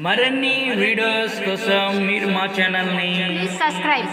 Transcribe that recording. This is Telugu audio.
మరిన్ని వీడియోస్ కోసం మీరు మా ఛానల్ని Please subscribe.